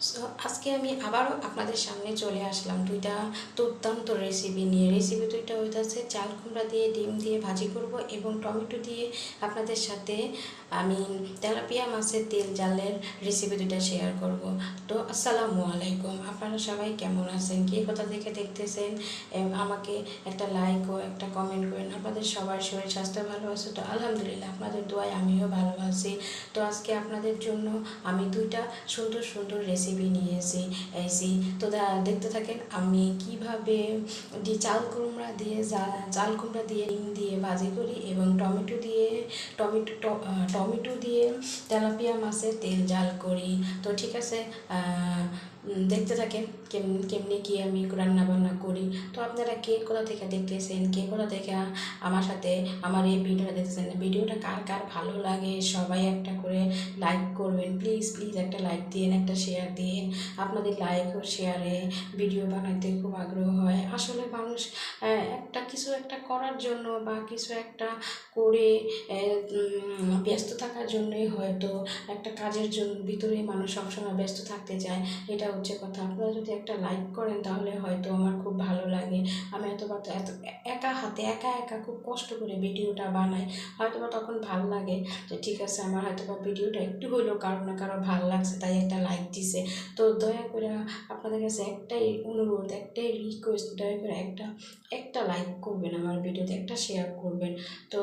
So আজকে আমি আবারও আপনাদের সামনে চলে আসলাম দুইটা দুর্দান্ত রেসিপি নিয়ে। রেসিপি দুইটা হইতেছে চাল কুমড়া দিয়ে, ডিম দিয়ে ভাজি করব এবং টমেটো দিয়ে আপনাদের সাথে আমি তেলাপিয়া মাছের তেল জালের রেসিপি দুইটা শেয়ার করব। তো, আসসালামু আলাইকুম। আপনারা সবাই কেমন আছেন? কে কোথা থেকে দেখতেছেন? আমাকে একটা লাইক ও একটা কমেন্ট করেন। আপনাদের সবার শরীর স্বাস্থ্য ভালো আছে? তো, আলহামদুলিল্লাহ, আপনাদের দোয়ায় আমিও ভালো আছি। তো, আজকে আপনাদের জন্য আমি দুইটা সুন্দর সুন্দর রেসিপি নিয়ে এসে, এসি তো দেখতে থাকেন আমি কীভাবে চাল কুমড়া দিয়ে চাল কুমড়া দিয়ে, ডিম দিয়ে ভাজি করি এবং টমেটো দিয়ে, টমেটো টমেটো দিয়ে তেলাপিয়া মাছের তেল জাল করি। তো ঠিক আছে দেখতে থাকেন কেম, কেমনি কি আমি রান্না বান্না করি। তো আপনারা কে কোথা থেকে দেখতেছেন, কে কোথা থেকে আমার সাথে আমার এই ভিডিওটা দেখতেছেন, ভিডিওটা কার কার ভালো লাগে সবাই একটা করে লাইক করবেন। প্লিজ প্লিজ একটা লাইক দিন একটা শেয়ার দিন আপনাদের লাইক ও শেয়ারে ভিডিও বানাইতে খুব আগ্রহ হয়। আসলে মানুষ একটা কিছু একটা করার জন্য বা কিছু একটা করে ব্যস্ত থাকার জন্যই হয়তো একটা কাজের জন্য ভিতরে মানুষ সবসময় ব্যস্ত থাকতে চায়। এটা হচ্ছে কথা। আপনারা যদি একটা লাইক করেন তাহলে হয়তো আমার খুব ভালো লাগে। আমি এত বা এত একা হাতে একা একা খুব কষ্ট করে ভিডিওটা বানাই। হয়তো বা তখন ভালো লাগে যে ঠিক আছে আমার হয়তো বা ভিডিওটা একটু হইলেও কারও না কারও ভালো লাগছে, তাই একটা লাইক দিছে। তো দয়া করে আপনাদের কাছে একটাই অনুরোধ, একটাই রিকোয়েস্ট দয়া করে একটা একটা লাইক করবেন আমার ভিডিওতে, একটা শেয়ার করবেন। তো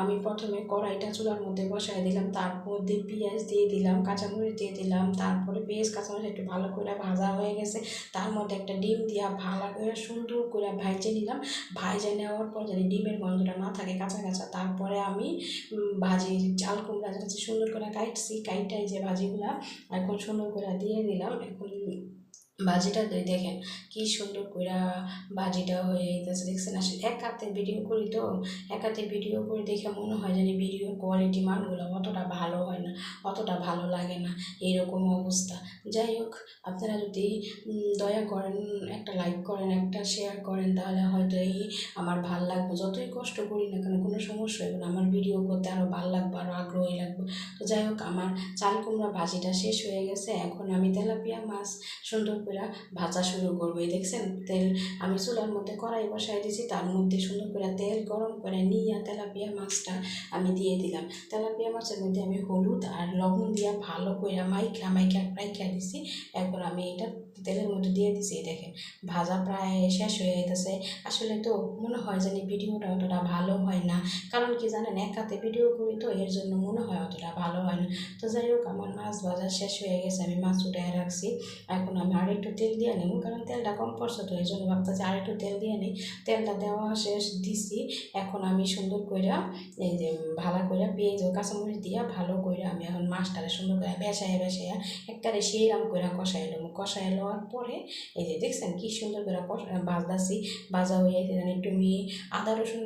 আমি প্রথমে কড়াইটা চুলার মধ্যে বসাই দিলাম তার মধ্যে পেঁয়াজ দিয়ে দিলাম, কাঁচামরিচ দিয়ে দিলাম, তারপরে পেঁয়াজ, কাঁচামরিচ একটু ভালো করে ভাজা হয়ে গেছে। তার মধ্যে একটা ডিম দিয়া ভালো করে সুন্দর করে ভাইজে নিলাম। ভাইজে নেওয়ার পর যদি ডিমের গন্ধটা না থাকে কাঁচা কাঁচা, তারপরে আমি ভাজি চাল কুমড়া যেটা সুন্দর করে কাটছি কাইটাই যে ভাজিগুলা, এখন সুন্দর করে দিয়ে দিলাম। এখন ভাজিটা দিয়ে দেখেন কি সুন্দর কইরা ভাজিটা হয়ে যেতেছে দেখছেন, আসলে এক হাতে ভিডিও করি তো, এক হাতে ভিডিও করে দেখে মনে হয় যেন ভিডিওর কোয়ালিটি মানগুলো অতটা ভালো হয় না, অতটা ভালো লাগে না এরকম অবস্থা। যাই হোক, আপনারা যদি দয়া করেন, একটা লাইক করেন, একটা শেয়ার করেন, তাহলে হয়তো এই আমার ভালো লাগবে। যতই কষ্ট করি না কেন, কোনো সমস্যা হবে না, আমার ভিডিও করতে আরও ভালো লাগবে আরও আগ্রহী লাগবে। তো যাই হোক, আমার চাল কুমড়া ভাজিটা শেষ হয়ে গেছে। এখন আমি তেলাপিয়া মাছ সুন্দর করে ভাজা শুরু করব, এই দেখছেন? তেল আমি চুলার মধ্যে কড়াই বসাই দিয়েছি, তার মধ্যে সুন্দর করে তেল গরম করে নিয়ে তেলাপিয়া মাছটা আমি দিয়ে দিলাম। তেলাপিয়া মাছের মধ্যে আমি হলুদ আর লবণ দিয়ে ভালো করে মাইখা মাইখা রাইখা দিছি। এরপর আমি এটা তেলের মধ্যে দিয়ে দিছি দেখেন, ভাজা প্রায় শেষ হয়ে যেতেছে আসলে তো মনে হয় জানি ভিডিওটা অতটা ভালো হয় না, কারণ কি জানেন, এক হাতে ভিডিও করি তো এর জন্য মনে হয় অতটা ভালো হয় না। তো যাই হোক, আমার মাছ ভাজা শেষ হয়ে গেছে, আমি মাছ উঠে রাখছি। এখন আমি আর একটু তেল দিয়ে নেব কারণ তেলটা কম পড়ছে তো, এই জন্য ভাবতেছি আর একটু তেল দিয়ে নিই। তেলটা দেওয়া শেষ দিছি, এখন আমি সুন্দর কইরা এই যে ভালো কইরা পেঁয়াজ ও কাঁচামরিচ দিয়া ভালো কইরা আমি এখন মাছটারে সুন্দর করে বেসাইয়া বেসাইয়া একবারে সেইরাম কইরা কষাই নেব। কষাই লওয়ার পরে এই যে দেখছেন কি সুন্দর করে বাজদাছি, বাজা হয়ে একটু আমি আদা রসুন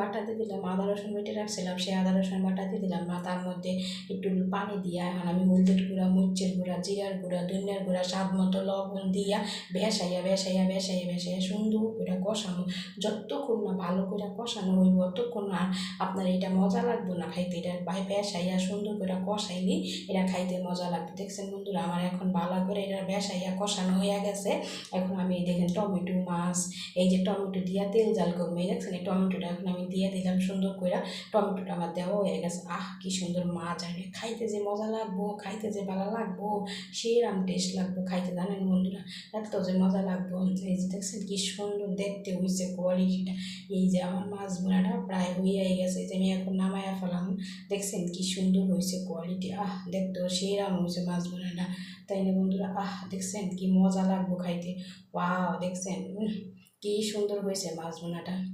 বাটাতে দিলাম, আদা, রসুন বেটে রাখছিলাম, সেই আদা, রসুন বাটাতে দিলাম। না তার মধ্যে একটু পানি দিয়া, এখন আমি হলদের গুঁড়া, মরিচের গুঁড়া, জিরার গুঁড়া, ধনিয়ার গুঁড়া, স্বাদ মতো লবণ দিয়া বেসাইয়া বেসাইয়া বেসাইয়া বেসাইয়া সুন্দর করে কষানো। যতক্ষণ না ভালো করে কষানো হইব ততক্ষণ আর আপনার এটা মজা লাগবে না খাইতে। এটা বাই বেসাইয়া সুন্দর করে কষাইলি, এটা খাইতে মজা লাগবে। দেখছেন বন্ধুরা, আমার এখন ভালো করে এটা বেসাইয়া কষানো হয়ে গেছে। এখন আমি দেখেন টমেটো মাছ, এই যে টমেটো দিয়া তেল জাল করব। এই দেখছেন এই টমেটোটা এখন আমি দিয়ে দিলাম সুন্দর করে টমেটোটা আমার দেওয়া হয়ে গেছে। আহ, কি সুন্দর মাছ, আর খাইতে যে মজা লাগবো, খাইতে যে ভালো লাগবো, সেরাম টেস্ট লাগবো খাইতে, জানেন বন্ধুরা? এত যে মজা লাগবো, এই যে দেখছেন কি সুন্দর দেখতে হয়েছে কোয়ালিটিটা এই যে আমার মাছ বোনাটা প্রায় হয়ে গেছে যে আমি এখন নামায়া ফেলাম, দেখছেন কি সুন্দর হয়েছে কোয়ালিটি আহ দেখতেও সেরাম হয়েছে মাছ বোনাটা। তাই না বন্ধুরা? আহ, দেখছেন কি মজা লাগবো খাইতে। ওয়াও, দেখছেন? কি সুন্দর হয়েছে মাছ বোনাটা।